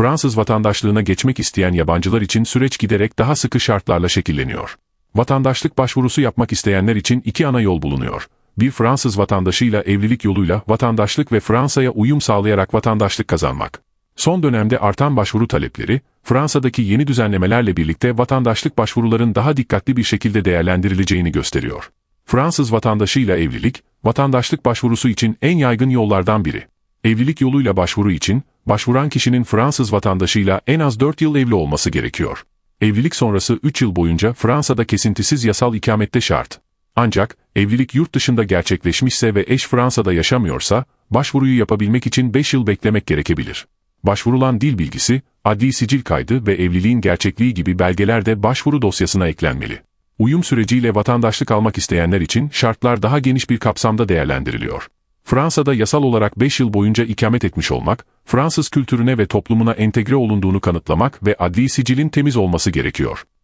Fransız vatandaşlığına geçmek isteyen yabancılar için süreç giderek daha sıkı şartlarla şekilleniyor. Vatandaşlık başvurusu yapmak isteyenler için iki ana yol bulunuyor. Bir Fransız vatandaşıyla evlilik yoluyla vatandaşlık ve Fransa'ya uyum sağlayarak vatandaşlık kazanmak. Son dönemde artan başvuru talepleri, Fransa'daki yeni düzenlemelerle birlikte vatandaşlık başvuruların daha dikkatli bir şekilde değerlendirileceğini gösteriyor. Fransız vatandaşıyla evlilik, vatandaşlık başvurusu için en yaygın yollardan biri. Evlilik yoluyla başvuru için, başvuran kişinin Fransız vatandaşıyla en az 4 yıl evli olması gerekiyor. Evlilik sonrası 3 yıl boyunca Fransa'da kesintisiz yasal ikamette şart. Ancak, evlilik yurt dışında gerçekleşmişse ve eş Fransa'da yaşamıyorsa, başvuruyu yapabilmek için 5 yıl beklemek gerekebilir. Başvurulan dil bilgisi, adli sicil kaydı ve evliliğin gerçekliği gibi belgeler de başvuru dosyasına eklenmeli. Uyum süreciyle vatandaşlık almak isteyenler için şartlar daha geniş bir kapsamda değerlendiriliyor. Fransa'da yasal olarak 5 yıl boyunca ikamet etmiş olmak, Fransız kültürüne ve toplumuna entegre olunduğunu kanıtlamak ve adli sicilin temiz olması gerekiyor.